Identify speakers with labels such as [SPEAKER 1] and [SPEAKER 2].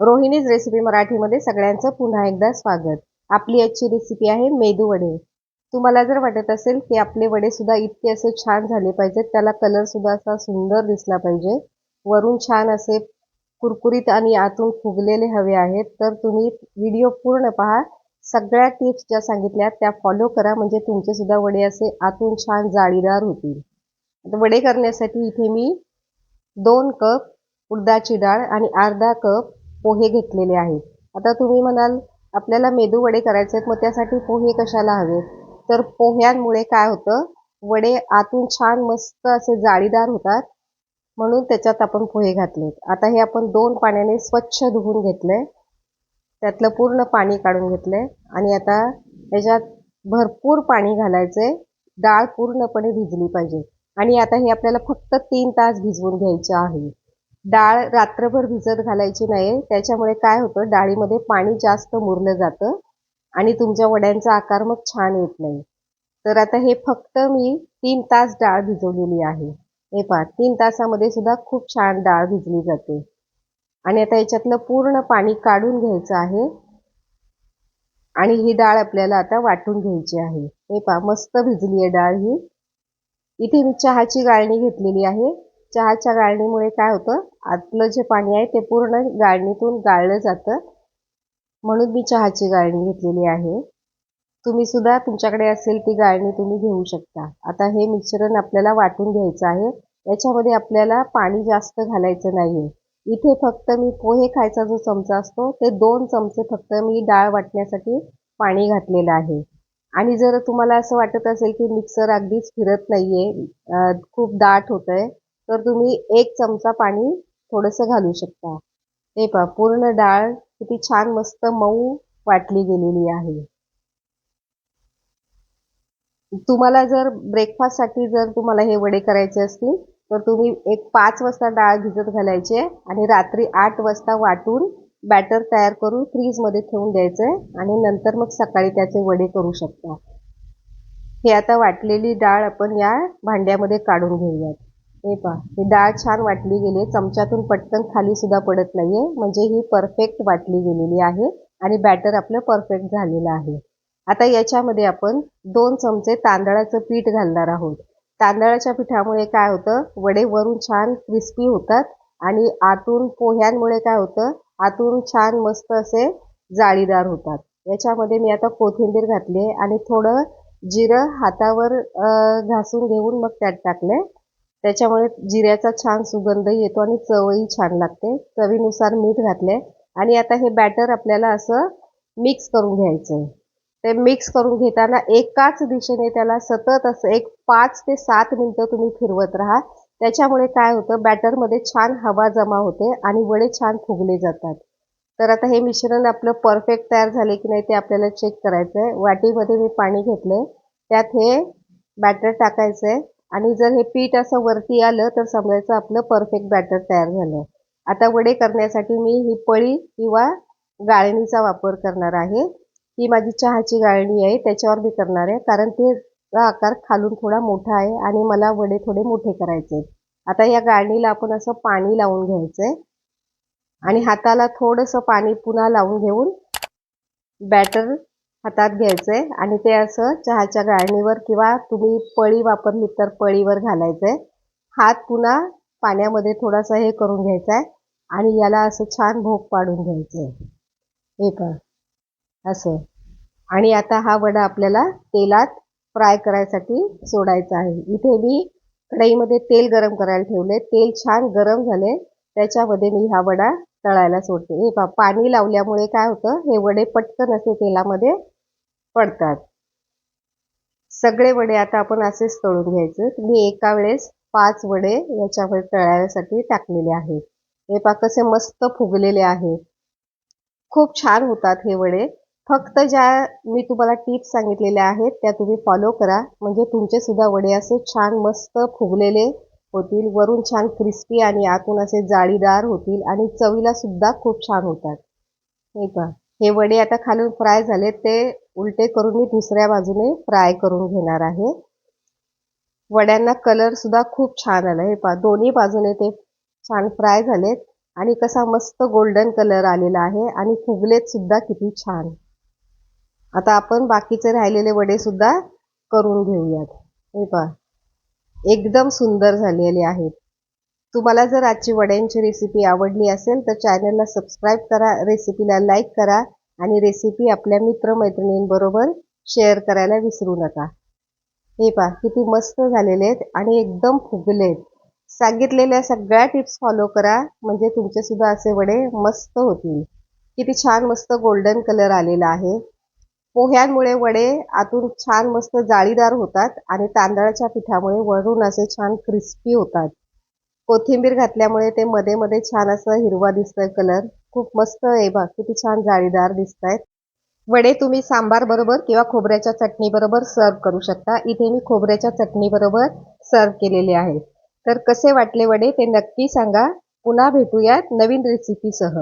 [SPEAKER 1] Rohini's recipe मराठीमध्ये सगळ्यांचं पुन्हा एकदा स्वागत. आपली आजची रेसिपी आहे मेदू वडे. तुम्हाला जर वाटत असेल की आपले वडे सुद्धा इतके असे छान झाले पाहिजेत त्याला कलर सुद्धा असा सुंदर दिसला पाहिजे. वरून छान असे कुरकुरीत आणि आतून फुगलेले हवे आहेत. तर तुम्ही व्हिडिओ पूर्ण पहा. सगळ्या टिप्स ज्या सांगितल्या त्या फॉलो करा. म्हणजे तुमचे सुद्धा वडे असे आतून छान जाळीदार होतील. वडे करण्यासाठी इथे मी दोन कप उडदाची डाळ आणि अर्धा कप पोहे घेतलेले आहेत आता तुम्ही म्हणाल आपल्याला मेदू वडे करायचे आहेत मग त्यासाठी पोहे कशाला हवेत तर पोह्यांमुळे काय होतं? वडे आतून छान मस्त असे जाळीदार होतात म्हणून त्याच्यात आपण पोहे घातलेत आता हे आपण दोन पाण्याने स्वच्छ धुवून घेतलंय. त्यातलं पूर्ण पाणी काढून घेतलंय. आणि आता याच्यात भरपूर पाणी घालायचंय. डाळ पूर्णपणे भिजली पाहिजे. आणि आता हे आपल्याला फक्त तीन तास भिजवून घ्यायचे आहे. डाळ रात्रभर भिजत घालायची नाही त्याच्यामुळे काय होतं डाळीमध्ये पाणी जास्त मुरलं जातं आणि तुमच्या वड्यांचा आकार मग छान येत नाही. तर आता हे फक्त मी तीन तास डाळ भिजवलेली आहे. हे पहा तीन तासामध्ये सुद्धा खूप छान डाळ भिजली जाते. आणि आता याच्यातलं पूर्ण पाणी काढून घ्यायचं आहे. आणि ही डाळ आपल्याला आता वाटून घ्यायची आहे. हे पहा मस्त भिजली आहे डाळ ही. इथे मी चहाची गाळणी घेतलेली आहे. चहाच्या गाळणीमुळे काय होतं? आतलं जे पाणी आहे ते पूर्ण गाळणीतून गाळलं जातं. म्हणून मी चहाची गाळणी घेतलेली आहे. तुम्ही सुद्धा तुमच्याकडे असेल ती गाळणी तुम्ही घेऊ शकता. आता हे मिश्रण आपल्याला वाटून घ्यायचं आहे. याच्यामध्ये आपल्याला पाणी जास्त घालायचं नाही इथे फक्त मी पोहे खायचा जो चमचा असतो ते दोन चमचे फक्त मी डाळ वाटण्यासाठी पाणी घातलेलं आहे. आणि जर तुम्हाला असं वाटत असेल की मिक्सर अगदीच फिरत नाही आहे खूप दाट होत आहे तर तुम्ही एक चमचा पाणी थोडंसं घालू शकता. हे पहा पूर्ण डाळ किती छान मस्त मऊ वाटली गेलेली आहे. तुम्हाला जर ब्रेकफास्टसाठी जर तुम्हाला हे वडे करायचे असतील तर तुम्ही एक पाच वाजता डाळ भिजत घालायचे आणि रात्री आठ वाजता वाटून बॅटर तयार करून फ्रीजमध्ये ठेवून द्यायचंय आणि नंतर मग सकाळी त्याचे वडे करू शकता. हे आता वाटलेली डाळ आपण या भांड्यामध्ये काढून घेऊयात. हे पहा ही डाळ छान वाटली गेली आहे. चमच्यातून पटकन खाली सुद्धा पडत नाहीये. म्हणजे ही परफेक्ट वाटली गेलेली आहे आणि बॅटर आपलं परफेक्ट झालेलं आहे. आता याच्यामध्ये आपण दोन चमचे तांदळाचं पीठ घालणार आहोत. तांदळाच्या पिठामुळे काय होतं? वडे वरून छान क्रिस्पी होतात आणि आतून पोह्यांमुळे काय होतं? आतून छान मस्त असे जाळीदार होतात. याच्यामध्ये मी आता कोथिंबीर घातली आणि थोडं जिरं हातावर घासून घेऊन मग त्यात टाकले त्याच्यामुळे जिऱ्याचा छान सुगंधही येतो आणि चवही छान लागते. चवीनुसार मीठ घातले आणि आता हे बॅटर आपल्याला असं मिक्स करून घ्यायचं आहे ते मिक्स करून घेताना एकाच दिशेने त्याला सतत असं एक पाच ते सात मिनटं तुम्ही फिरवत राहा. त्याच्यामुळे काय होतं बॅटरमध्ये छान हवा जमा होते आणि वडे छान फुगले जातात. तर आता हे मिश्रण आपलं परफेक्ट तयार झाले की नाही ते आपल्याला चेक करायचं आहे वाटीमध्ये मी पाणी घेतले त्यात हे बॅटर टाकायचं आहे आणि जर हे पीठ असं वरती आलं तर समजायचं आपलं परफेक्ट बॅटर तयार झालं. आता वडे करण्यासाठी मी ही पळी किंवा गाळणीचा वापर करणार आहे. ही माझी चहाची गाळणी आहे त्याच्यावर मी करणार आहे कारण ते आकार खालून थोडा मोठा आहे आणि मला वडे थोडे मोठे करायचे आता या गाळणीला आपण असं पाणी लावून घ्यायचं आहे आणि हाताला थोडंसं पाणी पुन्हा लावून घेऊन बॅटर हातात घ्यायचंय आणि ते असं चहाच्या गाळणीवर किंवा तुम्ही पळी वापरली तर पळीवर घालायचंय. हात पुन्हा पाण्यामध्ये थोडासा हे करून घ्यायचा आहे आणि याला असं छान भोग पाडून घ्यायचंय. आहे का असं. आणि आता हा वडा आपल्याला तेलात फ्राय करायसाठी सोडायचा आहे. इथे मी कढईमध्ये तेल गरम करायला ठेवले तेल छान गरम झाले त्याच्यामध्ये मी हा वडा तळायला सोडते. हे पा पाणी लावल्यामुळे काय होतं? हे वडे पटकन असे तेलामध्ये पडतात. सगळे वडे आता आपण असेच तळून घ्यायचे. तुम्ही एका वेळेस पाच वडे याच्यामध्ये तळण्यासाठी टाकलेले आहेत. हे पा कसे मस्त फुगलेले आहेत. खूप छान होतात हे वडे. फक्त ज्या मी तुम्हाला टिप्स सांगितलेल्या आहेत त्या तुम्ही फॉलो करा. म्हणजे तुमचे सुद्धा वडे असे छान मस्त फुगलेले होतील. वरून छान क्रिस्पी आणि आतून असे जाळीदार होतील आणि चवीला सुद्धा खूप छान होतात. हे का हे वडे आता खालून फ्राय झाले ते उलटे करून मी दुसऱ्या बाजूने फ्राय करून घेणार आहे. वड्यांना कलरसुद्धा खूप छान आला हे पहा दोन्ही बाजूने ते छान फ्राय झालेत आणि कसा मस्त गोल्डन कलर आलेला आहे आणि फुगलेत सुद्धा किती छान. आता आपण बाकीचे राहिलेले वडे सुद्धा करून घेऊयात. हे पहा एकदम सुंदर झालेले आहेत. तुम्हाला जर आजची वड्यांची रेसिपी आवडली असेल तर चॅनलला सबस्क्राईब करा रेसिपीला लाईक करा आणि रेसिपी आपल्या मित्रमैत्रिणींबरोबर शेअर करायला विसरू नका. हे पहा किती मस्त झालेले आहेत आणि एकदम फुगले आहेत. सांगितलेल्या सगळ्या टिप्स फॉलो करा म्हणजे तुमचेसुद्धा असे वडे मस्त होतील. किती छान मस्त गोल्डन कलर आलेला आहे. पोह्यांमुळे वडे आतून छान मस्त जाळीदार होतात आणि तांदळाच्या पिठामुळे वरून असे छान क्रिस्पी होतात. कोथिंबीर घातल्यामुळे ते मध्ये मध्ये छान असं हिरवा दिसतोय कलर. खूप मस्त आहे बघ किती छान जाळीदार दिसत आहेत वडे तुम्ही सांबार बरोबर किंवा खोबऱ्याच्या चटणी बरोबर सर्व करू शकता. इथे मी खोबऱ्याच्या चटणी बरोबर सर्व केलेले आहे तर कसे वाटले वडे ते नक्की सांगा. पुन्हा भेटूयात नवीन रेसिपीसह